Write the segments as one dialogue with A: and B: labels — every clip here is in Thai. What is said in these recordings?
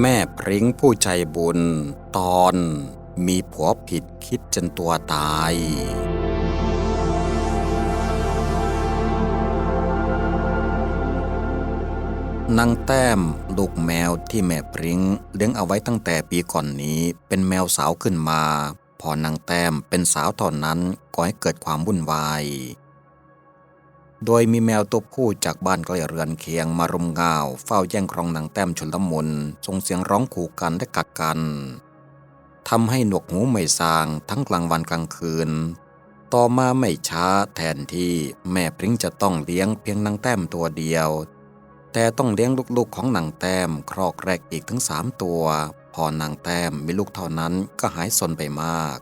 A: แม่พริ้งผู้ใจบุญ ตอนมีผัวผิดคิดจนตัวตาย นางแต้มลูกแมวที่แม่พริ้งเลี้ยงเอาไว้ตั้งแต่ปีก่อนนี้เป็นแมวสาวขึ้นมา พอนางแต้มเป็นสาวตอนนั้นก็ให้เกิดความวุ่นวาย โดยมีแมวตัวผู้จากบ้านใกล้เรือนเคียงมารุมง่าว เฝ้าแย่งครองนางแต้มชนละมุนส่งเสียงร้องขู่กันและกัดกันทำให้หนวกหูไม่สางทั้งกลางวันกลางคืน ต่อมาไม่ช้าแทนที่แม่พริ้งจะต้องเลี้ยงเพียงนางแต้มตัวเดียว แต่ต้องเลี้ยงลูกๆของนางแต้มครอกแรกอีกถึงสามตัว พอนางแต้มมีลูกเท่านั้นก็หายสนไปมาก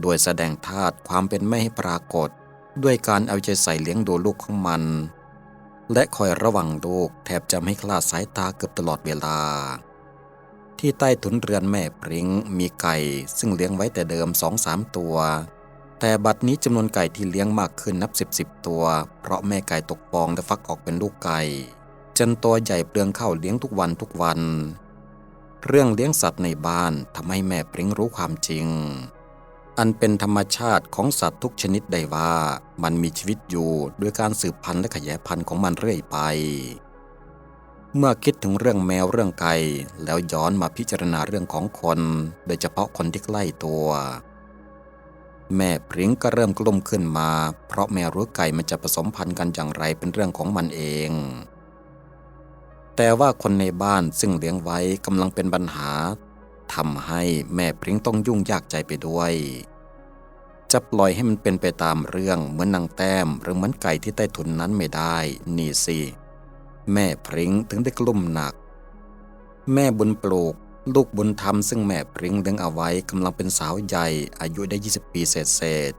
A: โดยแสดงธาตุความเป็นแม่ให้ปรากฏ ด้วยการเอาใจใส่เลี้ยงดูลูกของมัน และคอยระวังลูกแทบจะไม่คลาดสายตาเกือบตลอดเวลา ที่ใต้ถุนเรือนแม่พริ้งมีไก่ซึ่งเลี้ยงไว้แต่เดิมสองสามตัว แต่บัดนี้จำนวนไก่ที่เลี้ยงมากขึ้นนับสิบสิบตัว เพราะแม่ไก่ตกฟองและฟักออกเป็นลูกไก่จนตัวใหญ่เปลืองข้าวเลี้ยงทุกวันทุกวัน เรื่องเลี้ยงสัตว์ในบ้านทำให้แม่พริ้งรู้ความจริง อันเป็นธรรมชาติของสัตว์ทุกชนิดได้ว่า มันมีชีวิตอยู่ด้วยการสืบพันธุ์และขยายพันธุ์ของมันเรื่อยไป เมื่อคิดถึงเรื่องแมวเรื่องไก่แล้วย้อนมาพิจารณาเรื่องของคน โดยเฉพาะคนที่ใกล้ตัว แม่พริ้งก็เริ่มกลุ้มขึ้นมา เพราะแมวรู้ไก่มันจะผสมพันธุ์กันอย่างไรเป็นเรื่องของมันเองแต่ว่าคนในบ้านซึ่งเลี้ยงไว้กำลังเป็นปัญหา ทำให้แม่พริ้งต้องยุ่งยากใจไปด้วย จะปล่อยให้มันเป็นไปตามเรื่องเหมือนนางแต้มหรือเหมือนไก่ที่ใต้ถุนนั้นไม่ได้ นี่สิ แม่พริ้งถึงได้กลุ่มหนัก แม่บุญปลูกลูกบุญธรรมซึ่งแม่พริ้งเลี้ยงเอาไว้กำลังเป็นสาวใหญ่อายุได้ 20 ปีเศษเศษ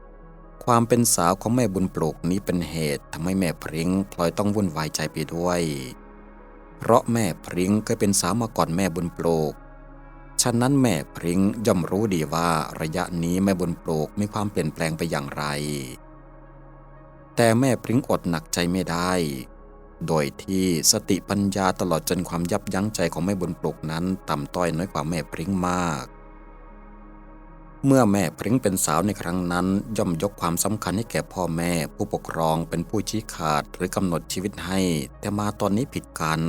A: ความเป็นสาวของแม่บุญปลูกนี้เป็นเหตุทำให้แม่พริ้งพลอยต้องวุ่นวายใจไปด้วย เพราะแม่พริ้งเคยเป็นสาวมาก่อนแม่บุญปลูก ฉะนั้นแม่พริ้งย่อมรู้ดีว่าระยะนี้แม่บุญปลูกมีความเปลี่ยนแปลงไปอย่างไร แต่แม่พริ้งอดหนักใจไม่ได้ โดยที่สติปัญญาตลอดจนความยับยั้งใจของแม่บุญปลูกนั้นต่ำต้อยน้อยกว่าแม่พริ้งมาก เมื่อแม่พริ้งเป็นสาวในครั้งนั้น ย่อมยกความสำคัญให้แก่พ่อแม่ผู้ปกครองเป็นผู้ชี้ขาดหรือกำหนดชีวิตให้ แต่มาตอนนี้ผิดกัน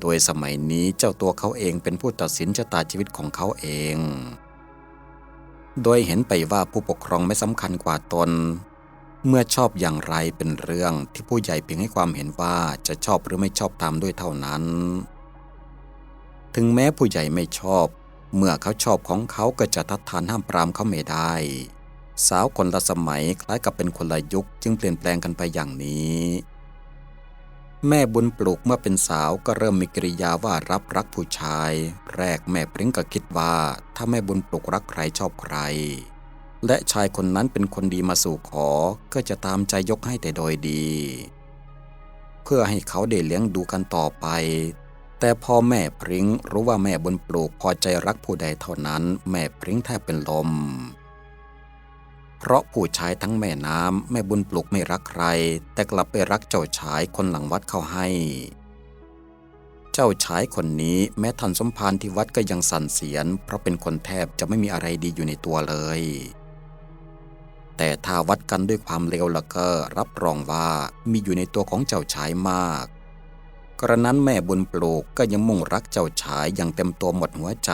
A: โดยสมัยนี้เจ้าตัวเขาเองเป็นผู้ตัดสินชะตาชีวิตของเขาเอง โดยเห็นไปว่าผู้ปกครองไม่สำคัญกว่าตน เมื่อชอบอย่างไรเป็นเรื่องที่ผู้ใหญ่เพียงให้ความเห็นว่าจะชอบหรือไม่ชอบตามด้วยเท่านั้น ถึงแม้ผู้ใหญ่ไม่ชอบ เมื่อเขาชอบของเขาก็จะทัดทานห้ามปรามเขาไม่ได้ สาวคนละสมัยคล้ายกับเป็นคนละยุคจึงเปลี่ยนแปลงกันไปอย่างนี้ แม่บุญปลูกเมื่อเป็นสาวก็เริ่มมีกิริยาว่ารับรักผู้ชาย แรกแม่พริ้งก็คิดว่า ถ้าแม่บุญปลูกรักใครชอบใคร และชายคนนั้นเป็นคนดีมาสู่ขอก็จะตามใจยกให้แต่โดยดี เพื่อให้เขาได้เลี้ยงดูกันต่อไป แต่พอแม่พริ้งรู้ว่าแม่บุญปลูกพอใจรักผู้ใดเท่านั้น แม่พริ้งแทบเป็นลม เพราะผู้ชายทั้งแม่น้ำแม่บุญปลูกไม่รักใคร แต่กลับไปรักเจ้าชายคนหลังวัดเขาให้ เจ้าชายคนนี้แม้ท่านสมภารที่วัดก็ยังสั่นเสียน เพราะเป็นคนแทบจะไม่มีอะไรดีอยู่ในตัวเลย แต่ถ้าวัดกันด้วยความเลวล้วก็รับรองว่ามีอยู่ในตัวของเจ้าชายมาก กระนั้นแม่บุญปลูกก็ยังมุ่งรักเจ้าชายอย่างเต็มตัวหมดหัวใจ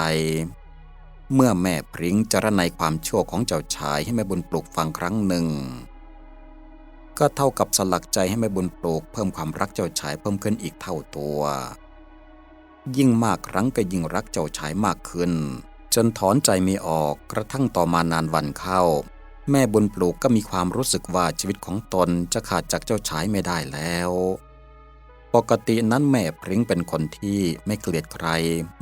A: เมื่อแม่พริ้งจรนัยความชั่วของเจ้าชายให้แม่บุญปลูกฟังครั้งหนึ่ง ก็เท่ากับสลักใจให้แม่บุญปลูกเพิ่มความรักเจ้าชายเพิ่มขึ้นอีกเท่าตัว ยิ่งมากครั้งก็ยิ่งรักเจ้าชายมากขึ้น จนถอนใจไม่ออกกระทั่งต่อมานานวันเข้า แม่บุญปลูกก็มีความรู้สึกว่าชีวิตของตนจะขาดจากเจ้าชายไม่ได้แล้ว ปกตินั้นแม่พริ้งเป็นคนที่ไม่เกลียดใคร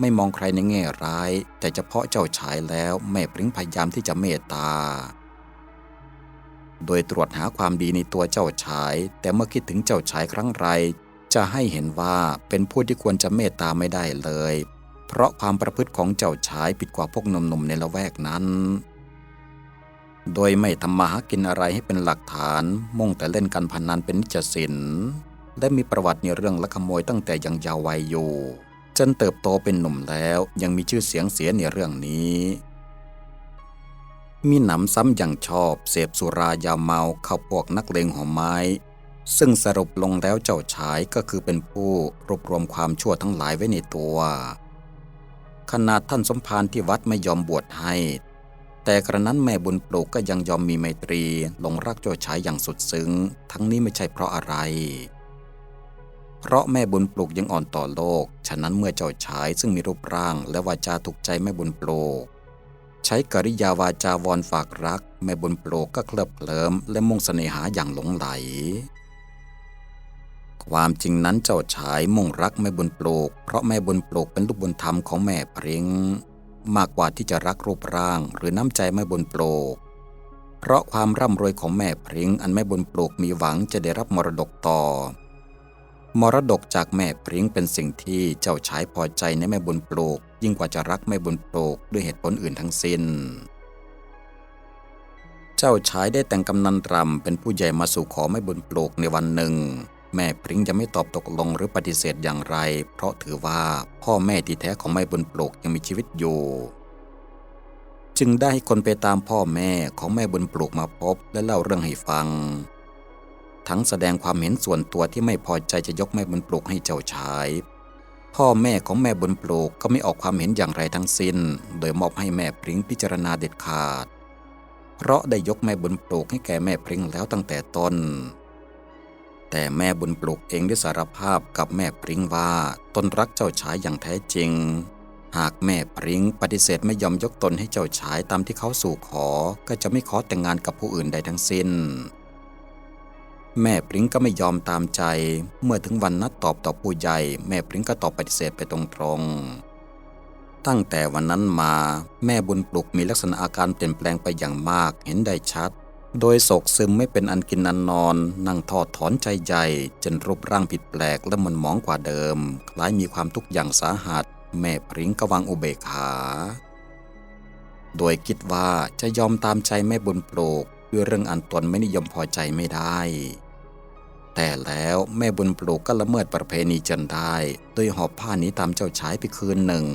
A: ไม่มองใครในแง่ร้าย แต่เฉพาะเจ้าชายแล้วแม่พริ้งพยายามที่จะเมตตา โดยตรวจหาความดีในตัวเจ้าชาย แต่เมื่อคิดถึงเจ้าชายครั้งไร จะให้เห็นว่าเป็นผู้ที่ควรจะเมตตาไม่ได้เลย เพราะความประพฤติของเจ้าชายผิดกว่าพวกหนุ่มๆในละแวกนั้นโดยไม่ทำมาหากินอะไรให้เป็นหลักฐาน มุ่งแต่เล่นการพนนันเป็นนิจสิน และมีประวัติในเรื่องลักขโมยตั้งแต่ยังเยาว์วัยอยู่ จนเติบโตเป็นหนุ่มแล้วยังมีชื่อเสียงเสียในเรื่องนี้ มีหนำซ้ำยังชอบเสพสุรายาเมาเข้าพวกนักเลงหัวไม้ ซึ่งสรุปลงแล้วเจ้าชายก็คือเป็นผู้รวบรวมความชั่วทั้งหลายไว้ในตัวขนาดท่านสมภารที่วัดไม่ยอมบวชให้ แต่กระนั้นแม่บุญปลูกก็ยังยอมมีไมตรีหลงรักเจ้าชายอย่างสุดซึ้ง ทั้งนี้ไม่ใช่เพราะอะไร เพราะแม่บุญปลูกยังอ่อนต่อโลก ฉะนั้นเมื่อเจ้าชายซึ่งมีรูปร่างและวาจาถูกใจแม่บุญปลูก ใช้กริยาวาจาวอนฝากรัก แม่บุญปลูกก็เคลิบเคลิ้มและมุ่งเสน่หาอย่างหลงไหล ความจริงนั้นเจ้าชายมุ่งรักแม่บุญปลูก เพราะแม่บุญปลูกเป็นลูกบุญธรรมของแม่พริง้งมากกว่าที่จะรักรูปร่างหรือน้ำใจแม่บุญปลูก เพราะความร่ำรวยของแม่พริ้งอันแม่บุญปลูกมีหวังจะได้รับมรดกต่อ มรดกจากแม่พริ้งเป็นสิ่งที่เจ้าชายพอใจในแม่บุญปลูก ยิ่งกว่าจะรักแม่บุญปลูกด้วยเหตุผลอื่นทั้งสิ้น เจ้าชายได้แต่งกำนันรำเป็นผู้ใหญ่มาสู่ขอแม่บุญปลูกในวันหนึ่ง แม่พริ้งจะไม่ตอบตกลงหรือปฏิเสธอย่างไร เพราะถือว่าพ่อแม่ที่แท้ของแม่บุญปลูกยังมีชีวิตอยู่ จึงได้คนไปตามพ่อแม่ของแม่บุญปลูกมาพบและเล่าเรื่องให้ฟัง ทั้งแสดงความเห็นส่วนตัวที่ไม่พอใจจะยกแม่บุญปลูกให้เจ้าชาย พ่อแม่ของแม่บุญปลูกก็ไม่ออกความเห็นอย่างไรทั้งสิ้น โดยมอบให้แม่พริ้งพิจารณาเด็ดขาด เพราะได้ยกแม่บุญปลูกให้แก่แม่พริ้งแล้วตั้งแต่ต้น แต่แม่บุญปลูกเองได้สารภาพกับแม่พริ้งว่าตนรักเจ้าชายอย่างแท้จริง หากแม่พริ้งปฏิเสธไม่ยอมยกตนให้เจ้าชายตามที่เขาสู่ขอ ก็จะไม่ขอแต่งงานกับผู้อื่นใดทั้งสิ้น แม่พริ้งก็ไม่ยอมตามใจ เมื่อถึงวันนัดตอบต่อผู้ใหญ่ แม่พริ้งก็ตอบปฏิเสธไปตรงๆ ตั้งแต่วันนั้นมาแม่บุญปลุกมีลักษณะอาการเปลี่ยนแปลงไปอย่างมากเห็นได้ชัด โดยโศกซึมไม่เป็นอันกินอันนอน นั่งทอดถอนใจใหญ่จนรูปร่างผิดแปลกและมันหมองกว่าเดิม คล้ายมีความทุกข์อย่างสาหัส แม่พริ้งก็วางอุเบกขาโดยคิดว่าจะยอมตามใจแม่บุญปลูก ด้วยเรื่องอันตนไม่นิยมพอใจไม่ได้ แต่แล้วแม่บุญปลูกก็ละเมิดประเพณีจนได้โดยหอบผ้าหนี้ตามเจ้าชายไปคืนหนึ่ง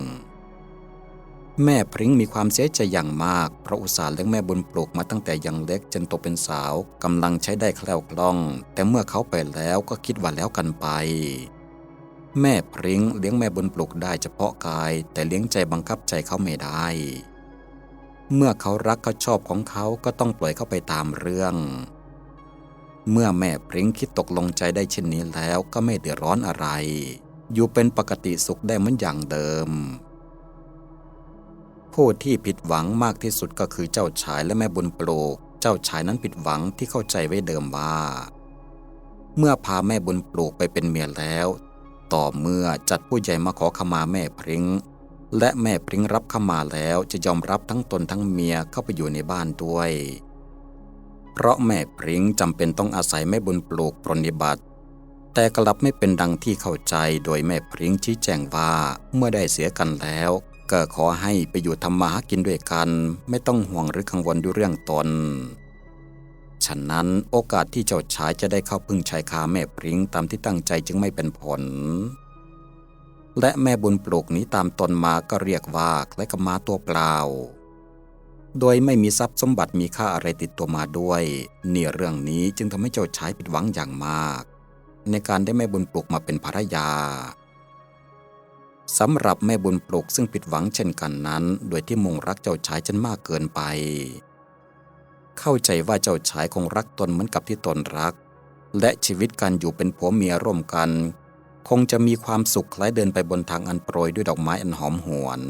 A: แม่พริ้งมีความเสียใจอย่างมาก เพราะอุตส่าห์เลี้ยงแม่บุญปลูกมาตั้งแต่ยังเล็กจนโตเป็นสาวกำลังใช้ได้แคล่วคล่อง แต่เมื่อเขาไปแล้วก็คิดว่าแล้วกันไปแม่พริ้งเลี้ยงแม่บุญปลูกได้เฉพาะกาย แต่เลี้ยงใจบังคับใจเขาไม่ได้ เมื่อเขารักเขาชอบของเขาก็ต้องปล่อยเขาไปตามเรื่อง เมื่อแม่พริ้งคิดตกลงใจได้เช่นนี้แล้วก็ไม่เดือดร้อนอะไร อยู่เป็นปกติสุขได้เหมือนอย่างเดิม ผู้ที่ผิดหวังมากที่สุดก็คือเจ้าชายและแม่บุญปลูก เจ้าชายนั้นผิดหวังที่เข้าใจไว้เดิมว่า เมื่อพาแม่บุญปลูกไปเป็นเมียแล้ว ต่อเมื่อจัดผู้ใหญ่มาขอขมาแม่พริ้ง และแม่พริ้งรับเข้ามาแล้วจะยอมรับทั้งตนทั้งเมียเข้าไปอยู่ในบ้านด้วย เพราะแม่พริ้งจำเป็นต้องอาศัยแม่บุญปลูกปรนนิบัติ แต่กลับไม่เป็นดังที่เข้าใจโดยแม่พริ้งชี้แจงว่าเมื่อได้เสียกันแล้ว ก็ขอให้ไปอยู่ทำมาหากินด้วยกัน ไม่ต้องห่วงหรือกังวลด้วยเรื่องตน ฉะนั้นโอกาสที่เจ้าชายจะได้เข้าพึ่งชายคาแม่พริ้งตามที่ตั้งใจจึงไม่เป็นผล และแม่บุญปลูกนี้ตามตนมาก็เรียกว่าคล้ายกับม้าตัวเปล่า โดยไม่มีทรัพย์สมบัติมีค่าอะไรติดตัวมาด้วย นี่เรื่องนี้จึงทำให้เจ้าชายผิดหวังอย่างมาก ในการได้แม่บุญปลูกมาเป็นภรรยาสำหรับแม่บุญปลูกซึ่งผิดหวังเช่นกันนั้น โดยที่มุ่งรักเจ้าชายจนมากเกินไป เข้าใจว่าเจ้าชายคงรักตนเหมือนกับที่ตนรัก และชีวิตการอยู่เป็นผัวเมียร่วมกัน คงจะมีความสุขคล้ายเดินไปบนทางอันโปรยด้วยดอกไม้อันหอมหวน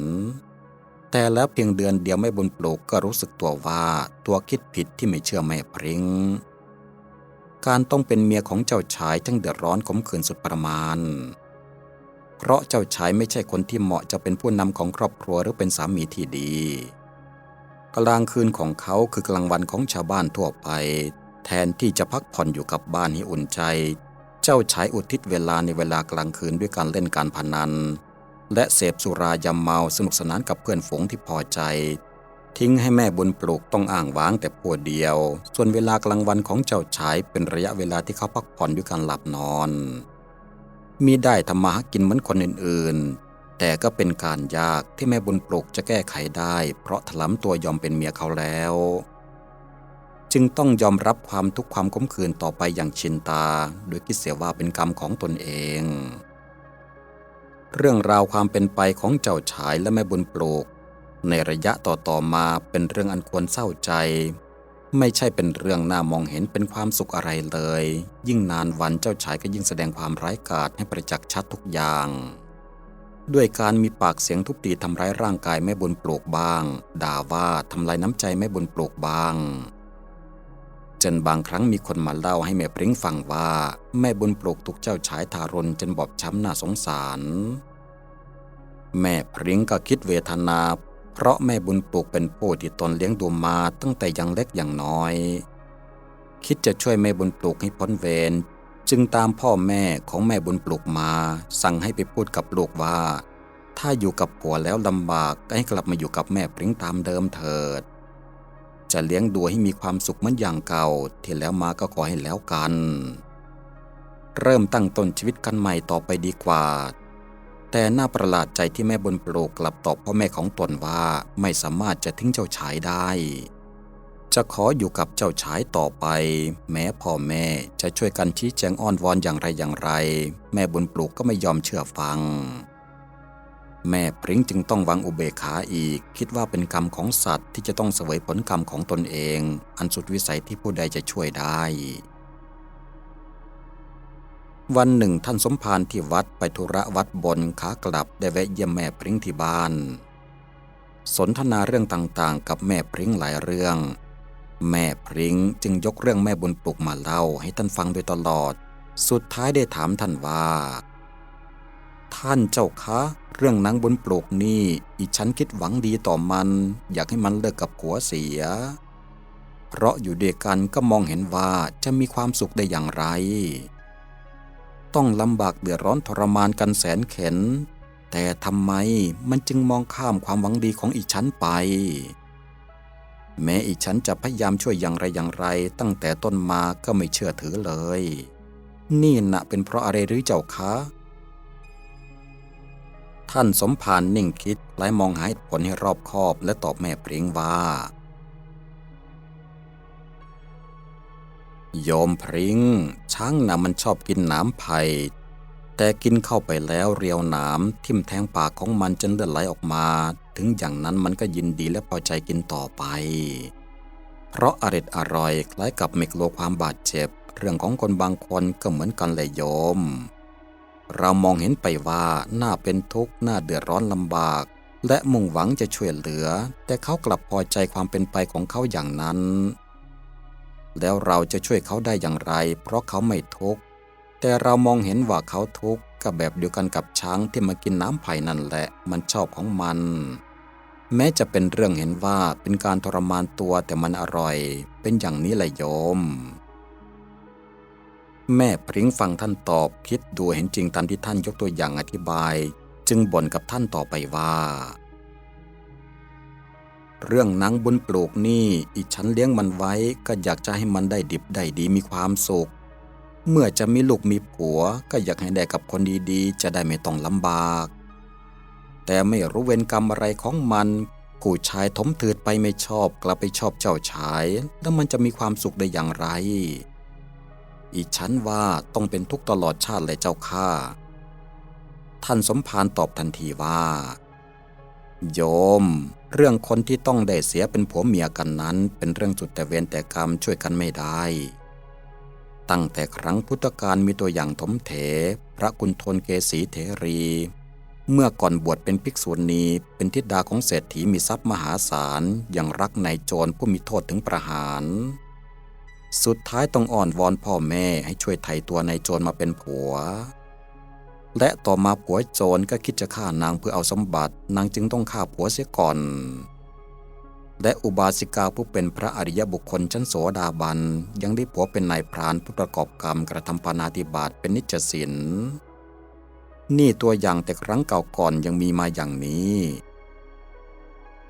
A: แต่แล้วเพียงเดือนเดียวแม่บุญปลูกก็รู้สึกตัวว่าตัวคิดผิดที่ไม่เชื่อแม่พริง้งการต้องเป็นเมียของเจ้าชายทั้งเดือดร้อนขมขื่นสุดประมาณ เพราะเจ้าชายไม่ใช่คนที่เหมาะจะเป็นผู้นำของครอบครัวหรือเป็นสามีที่ดีกลางคืนของเขาคือกลางวันของชาวบ้านทั่วไป แทนที่จะพักผ่อนอยู่กับบ้านให้อุ่นใจ เจ้าชายอุทิศเวลาในเวลากลางคืนด้วยการเล่นการพนัน และเสพสุรายาเมาสนุกสนานกับเพื่อนฝูงที่พอใจ ทิ้งให้แม่บุญปลูกต้องอ่างว้างแต่ผู้เดียว ส่วนเวลากลางวันของเจ้าชายเป็นระยะเวลาที่เขาพักผ่อนด้วยการหลับนอน มีได้ทำมาหากินเหมือนคนอื่นๆ แต่ก็เป็นการยากที่แม่บุญปลูกจะแก้ไขได้ เพราะถลำตัวยอมเป็นเมียเขาแล้ว จึงต้องยอมรับความทุกข์ความขมขื่นต่อไปอย่างชินตา โดยคิดเสียว่าเป็นกรรมของตนเอง เรื่องราวความเป็นไปของเจ้าชายและแม่บุญปลูก ในระยะต่อๆมาเป็นเรื่องอันควรเศร้าใจ ไม่ใช่เป็นเรื่องน่ามองเห็นเป็นความสุขอะไรเลย ยิ่งนานวันเจ้าชายก็ยิ่งแสดงความร้ายกาจให้ประจักษ์ชัดทุกอย่าง ด้วยการมีปากเสียงทุบตีทำร้ายร่างกายแม่บุญปลูกบ้าง ด่าว่าทำลายน้ำใจแม่บุญปลูกบ้าง จนบางครั้งมีคนมาเล่าให้แม่ปริ้งฟังว่า แม่บุญปลูกถูกเจ้าชายทารนจนบอบช้ำน่าสงสาร แม่พริ้งก็คิดเวทนา เพราะแม่บุญปลูกเป็นผู้ที่ตนเลี้ยงดูมาตั้งแต่ยังเล็กอย่างน้อย คิดจะช่วยแม่บุญปลูกให้พ้นเวรจึงตามพ่อแม่ของแม่บุญปลูกมา สั่งให้ไปพูดกับลูกว่า ถ้าอยู่กับผัวแล้วลำบากก็ให้กลับมาอยู่กับแม่พริ้งตามเดิมเถิด จะเลี้ยงดูให้มีความสุขเหมือนอย่างเก่า ที่แล้วมาก็ขอให้แล้วกัน เริ่มตั้งต้นชีวิตกันใหม่ต่อไปดีกว่า แต่น่าประหลาดใจที่แม่บนปลูกกลับตอบพ่อแม่ของตนว่าไม่สามารถจะทิ้งเจ้าชายได้ จะขออยู่กับเจ้าชายต่อไป แม้พ่อแม่จะช่วยกันชี้แจงอ้อนวอนอย่างไรอย่างไร แม่บุญปลูกก็ไม่ยอมเชื่อฟัง แม่พริ้งจึงต้องวางอุเบกขาอีก คิดว่าเป็นกรรมของสัตว์ที่จะต้องเสวยผลกรรมของตนเอง อันสุดวิสัยที่ผู้ใดจะช่วยได้ วันหนึ่งท่านสมภารที่วัดไปธุระวัดบนขากลับได้แวะเยี่ยมแม่พริ้งที่บ้าน สนทนาเรื่องต่างๆ กับแม่พริ้งหลายเรื่อง แม่พริ้งจึงยกเรื่องแม่บุญปลุกมาเล่าให้ท่านฟังโดยตลอด สุดท้ายได้ถามท่านว่า ท่านเจ้าคะเรื่องนางบุญปลูกนี่อีฉันคิดหวังดีต่อมัน อยากให้มันเลิกกับผัวเสีย เพราะอยู่เดียกันก็มองเห็นว่าจะมีความสุขได้อย่างไร ต้องลำบากเดือดร้อนทรมานกันแสนเข็น แต่ทำไมมันจึงมองข้ามความหวังดีของอีฉันไป แม้อีฉันจะพยายามช่วยอย่างไรอย่างไร ตั้งแต่ต้นมาก็ไม่เชื่อถือเลย นี่นะเป็นเพราะอะไรหรือเจ้าคะ ท่านสมภารนิ่งคิดและมองหาผลให้รอบคอบและตอบแม่เปริงว่า โยมพริง้งช้างน่ะมันชอบกินหนามไผ่แต่กินเข้าไปแล้วเรียวหนามทิ่มแทงปากของมันจนเลือดไหลออกมา ถึงอย่างนั้นมันก็ยินดีและพอใจกินต่อไป เพราะอร็ดอร่อยคล้ายกับไม่กลัวความบาดเจ็บ เรื่องของคนบางคนก็เหมือนกันเลยโยม เรามองเห็นไปว่าน่าเป็นทุกข์น่าเดือดร้อนลำบาก และมุ่งหวังจะช่วยเหลือ แต่เขากลับพอใจความเป็นไปของเขาอย่างนั้น แล้วเราจะช่วยเขาได้อย่างไร เพราะเขาไม่ทุกข์แต่เรามองเห็นว่าเขาทุกข์ก็แบบเดียวกันกับช้างที่มากินน้ำไผ่นั่นแหละ มันชอบของมัน แม้จะเป็นเรื่องเห็นว่าเป็นการทรมานตัวแต่มันอร่อย เป็นอย่างนี้แหละโยม แม่พริ้งฟังท่านตอบคิดดูเห็นจริงตามที่ท่านยกตัวอย่างอธิบาย จึงบ่นกับท่านต่อไปว่า เรื่องนางบุญปลูกนี่อีฉันเลี้ยงมันไว้ก็อยากจะให้มันได้ดิบได้ดีมีความสุข เมื่อจะมีลูกมีผัว ก็อยากให้ได้กับคนดีๆ จะได้ไม่ต้องลำบาก แต่ไม่รู้เวรกรรมอะไรของมันผู้ชายถมถืดไปไม่ชอบกลับไปชอบเจ้าชาย แล้วมันจะมีความสุขได้อย่างไร อีฉันว่าต้องเป็นทุกตลอดชาติเลยเจ้าข้าท่านสมภารตอบทันทีว่า โยม เรื่องคนที่ต้องได้เสียเป็นผัวเมียกันนั้น เป็นเรื่องสุดแต่เวรแต่กรรมช่วยกันไม่ได้ ตั้งแต่ครั้งพุทธกาลมีตัวอย่างถมเถ พระกุณฑลเกษีเถรี เมื่อก่อนบวชเป็นภิกษุณีเป็นทิดาของเศรษฐีมีทรัพย์มหาศาลยังรักนายโจรผู้มีโทษถึงประหาร สุดท้ายต้องอ่อนวอนพ่อแม่ให้ช่วยไถ่ตัวนายโจรมาเป็นผัว และต่อมาผัวโจรก็คิดจะฆ่านางเพื่อเอาสมบัติ นางจึงต้องฆ่าผัวเสียก่อน และอุบาสิกาผู้เป็นพระอริยบุคคลชั้นโสดาบัน ยังได้ผัวเป็นนายพรานผู้ประกอบกรรมกระทำปานาติบาตเป็นนิจสินนี่ตัวอย่างแต่ครั้งเก่าก่อนยังมีมาอย่างนี้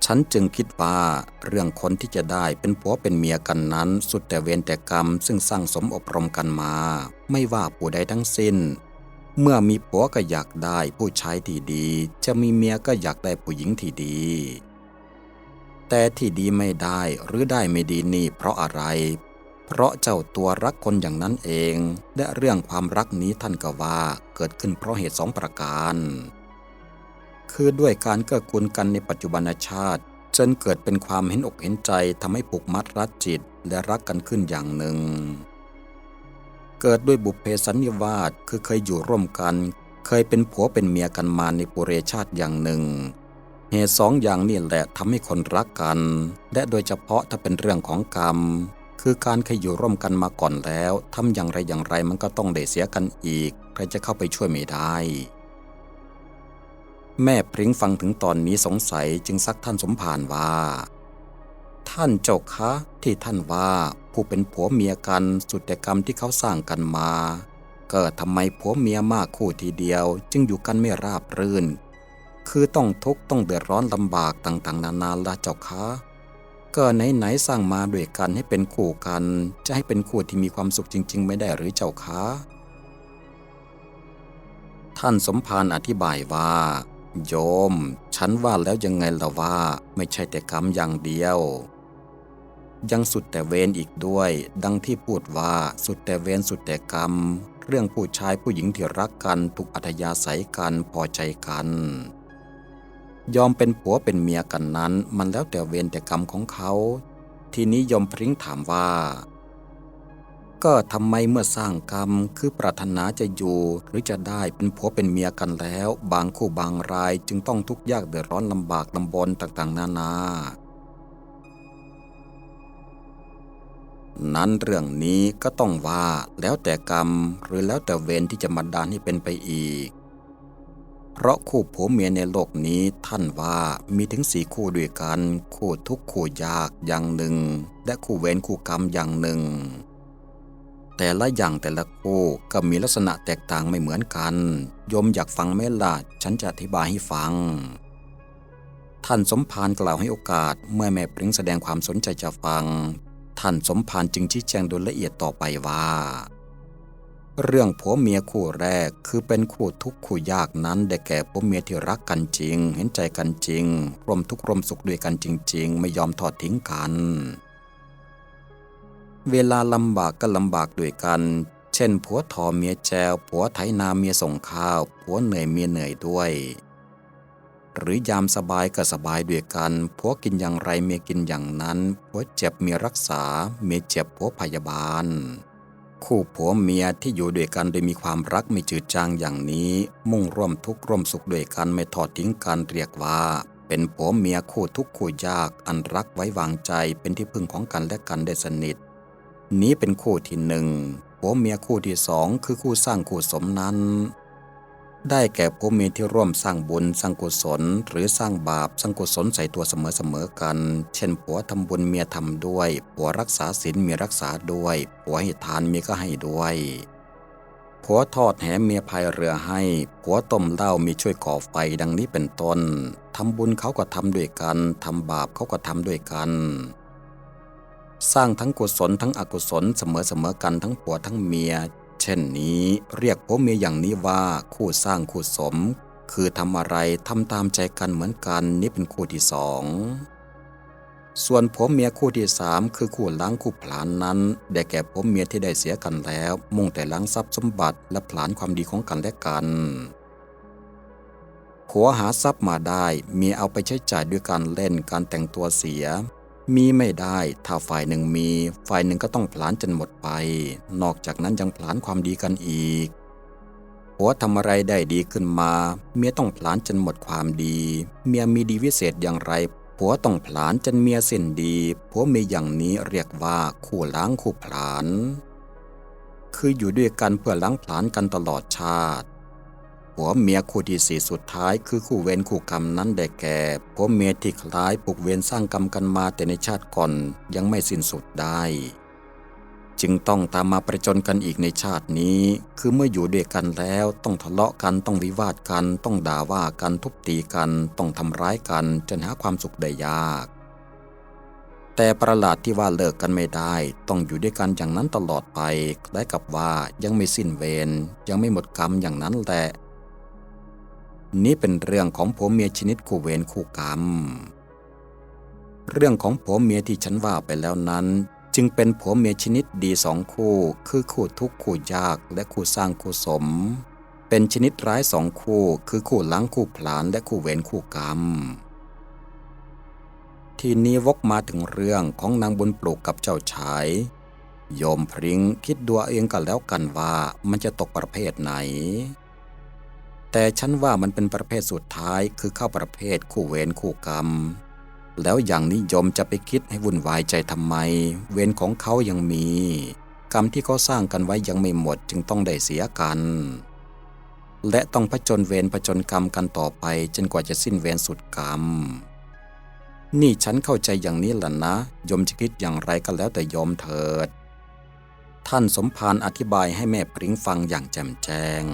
A: ฉันจึงคิดว่าเรื่องคนที่จะได้เป็นผัวเป็นเมียกันนั้น สุดแต่เวรแต่กรรมซึ่งสร้างสมอบรมกันมา ไม่ว่าผู้ใดทั้งสิ้น เมื่อมีผัวก็อยากได้ผู้ชายที่ดี จะมีเมียก็อยากได้ผู้หญิงที่ดี แต่ที่ดีไม่ได้หรือได้ไม่ดีนี่เพราะอะไร เพราะเจ้าตัวรักคนอย่างนั้นเอง และเรื่องความรักนี้ท่านก็ว่าเกิดขึ้นเพราะเหตุสองประการ คือด้วยการเกื้อกูลกันในปัจจุบันชาติ จนเกิดเป็นความเห็นอกเห็นใจทำให้ผูกมัดรัดจิตและรักกันขึ้นอย่างหนึ่ง เกิดด้วยบุพเพสันนิวาสคือเคยอยู่ร่วมกัน เคยเป็นผัวเป็นเมียกันมาในปุเรชาติอย่างหนึ่งเหตุสองอย่างนี่แหละทำให้คนรักกัน และโดยเฉพาะถ้าเป็นเรื่องของกรรม คือการเคยอยู่ร่วมกันมาก่อนแล้วทำอย่างไรอย่างไรมันก็ต้องได้เสียกันอีก ใครจะเข้าไปช่วยไม่ได้ แม่พริ้งฟังถึงตอนนี้สงสัยจึงซักท่านสมภารว่า ท่านเจ้าคะที่ท่านว่าผู้เป็นผัวเมียกันสุดแต่กรรมที่เขาสร้างกันมาเกิดทำไมผัวเมียมากคู่ทีเดียว จึงอยู่กันไม่ราบรื่น คือต้องทุกข์ต้องเดือดร้อนลำบากต่างๆ นานาละเจ้าคะก็ไหนๆสร้างมาด้วยกันให้เป็นคู่กัน จะให้เป็นคู่ที่มีความสุขจริง ๆ ไม่ได้หรือเจ้าคะท่านสมภารอธิบายว่า โยม ฉันว่าแล้วยังไงล่ะว่าไม่ใช่แต่กรรมอย่างเดียว ยังสุดแต่เวรอีกด้วย ดังที่พูดว่าสุดแต่เวรสุดแต่กรรม เรื่องผู้ชายผู้หญิงที่รักกันถูกอัธยาศัยกันพอใจกัน ยอมเป็นผัวเป็นเมียกันนั้น มันแล้วแต่เวรแต่กรรมของเขา ทีนี้ยอมพริ้งถามว่า ก็ทำไมเมื่อสร้างกรรมคือปรารถนาจะอยู่ หรือจะได้เป็นผัวเป็นเมียกันแล้ว บางคู่บางรายจึงต้องทุกข์ยากเดือดร้อนลำบากลำบนต่างๆ นานา นั้นเรื่องนี้ก็ต้องว่าแล้วแต่กรรมหรือแล้วแต่เวรที่จะมาดานให้เป็นไปอีก เพราะคู่ผัวเมียในโลกนี้ท่านว่ามีถึงสี่คู่ด้วยกัน คู่ทุกข์คู่ยากอย่างหนึ่ง และคู่เวรคู่กรรมอย่างหนึ่ง แต่ละอย่างแต่ละคู่ก็มีลักษณะแตกต่างไม่เหมือนกัน ยมอยากฟังไหมล่ะฉันจะอธิบายให้ฟัง ท่านสมภารกล่าวให้โอกาสเมื่อแม่ปริ้งแสดงความสนใจจะฟัง ท่านสมภารจึงชี้แจงโดยละเอียดต่อไปว่า เรื่องผัวเมียคู่แรกคือเป็นคู่ทุกข์คู่ยากนั้นได้แก่ผัวเมียที่รักกันจริง เห็นใจกันจริงร่วมทุกข์ร่วมสุขด้วยกันจริง ๆ ไม่ยอมทอดทิ้งกัน เวลาลำบากก็ลำบากด้วยกัน เช่น ผัวทอเมียแจว ผัวไถนาเมียส่งข้าว ผัวเหนื่อยเมียเหนื่อยด้วย หรือยามสบายก็สบายด้วยกัน ผัวกินอย่างไรเมียกินอย่างนั้น ผัวเจ็บเมียรักษา เมียเจ็บผัวพยาบาล คู่ผัวเมียที่อยู่ด้วยกันโดยมีความรักไม่จืดจางอย่างนี้ มุ่งร่วมทุกข์ร่วมสุขด้วยกันไม่ทอดทิ้งกันเรียกว่าเป็นผัวเมียคู่ทุกข์คู่ยากอันรักไว้วางใจเป็นที่พึ่งของกันและกันได้สนิท นี้เป็นคู่ที่หนึ่งผัวเมียคู่ที่สองคือคู่สร้างคู่สมนั้น ได้แก่ผัวเมียที่ร่วมสร้างบุญสร้างกุศล หรือสร้างบาปสร้างกุศลใส่ตัวเสมอๆกัน เช่นผัวทำบุญเมียทำด้วยผัวรักษาศีลเมียรักษาด้วยผัวให้ทานเมียก็ให้ด้วยผัวทอดแหเมียพายเรือให้ผัวต้มเหล้ามีช่วยก่อไฟดังนี้เป็นต้นทำบุญเขาก็ทำด้วยกันทำบาปเขาก็ทำด้วยกัน สร้างทั้งกุศลทั้งอกุศลเสมอๆกันทั้งผัวทั้งเมีย เช่นนี้เรียกผัวเมียอย่างนี้ว่าคู่สร้างคู่สม คือทำอะไรทำตามใจกันเหมือนกันนี่เป็นคู่ที่สองส่วนผัวเมียคู่ที่สามคือคู่ล้างคู่ผลานนั้นได้แก่ผัวเมียที่ได้เสียกันแล้ว มุ่งแต่ล้างทรัพย์สมบัติและผลานความดีของกันและกันผัวหาทรัพย์มาได้เมียเอาไปใช้จ่ายด้วยการเล่นการแต่งตัวเสีย มีไม่ได้ถ้าฝ่ายหนึ่งมี ฝ่ายหนึ่งก็ต้องผลานจนหมดไป นอกจากนั้นยังผลานความดีกันอีกผัวทำอะไรได้ดีขึ้นมา เมียต้องผลานจนหมดความดี เมียมีดีวิเศษอย่างไรผัวต้องผลานจนเมียสิ้นดีผัวมีอย่างนี้เรียกว่าคู่ล้างคู่ผลาน คืออยู่ด้วยกันเพื่อล้างผลาญกันตลอดชาติ ผัวเมียคู่ที่สี่สุดท้ายคือคู่เวรคู่กรรมนั้นได้แก่ผัวเมียที่คล้ายปลูกเวรสร้างกรรมกันมาแต่ในชาติก่อนยังไม่สิ้นสุดได้ จึงต้องตามมาประจนกันอีกในชาตินี้ คือเมื่ออยู่ด้วยกันแล้วต้องทะเลาะกันต้องวิวาทกัน ต้องด่าว่ากันทุบตีกัน ต้องทำร้ายกันจนหาความสุขได้ยากแต่ประหลาดที่ว่าเลิกกันไม่ได้ ต้องอยู่ด้วยกันอย่างนั้นตลอดไปคล้ายกับว่ายังไม่สิ้นเวรยังไม่หมดกรรมอย่างนั้นแหละ นี่เป็นเรื่องของผัวเมียชนิดคู่เวรคู่กรรม เรื่องของผัวเมียที่ฉันว่าไปแล้วนั้น จึงเป็นผัวเมียชนิดดีสองคู่ คือคู่ทุกข์คู่ยากและคู่สร้างคู่สม เป็นชนิดร้ายสองคู่ คือคู่ล้างคู่ผลาญและคู่เวรคู่กรรม ทีนี้วกมาถึงเรื่องของนางบุญปลูกกับเจ้าชายโยมพริ้งคิดดูเอาเองกันแล้วกันว่ามันจะตกประเภทไหน แต่ฉันว่ามันเป็นประเภทสุดท้ายคือเข้าประเภทคู่เวรคู่กรรม แล้วอย่างนิยมจะไปคิดให้วุ่นวายใจทำไม เวรของเขายังมี กรรมที่เขาสร้างกันไว้ยังไม่หมดจึงต้องได้เสียกัน และต้องผจญเวรผจญกรรมกันต่อไปจนกว่าจะสิ้นเวรสุดกรรม นี่ฉันเข้าใจอย่างนี้แหละนะยมจะคิดอย่างไรก็แล้วแต่โยมเถิด ท่านสมภารอธิบายให้แม่ปริ้งฟังอย่างแจ่มแจ้ง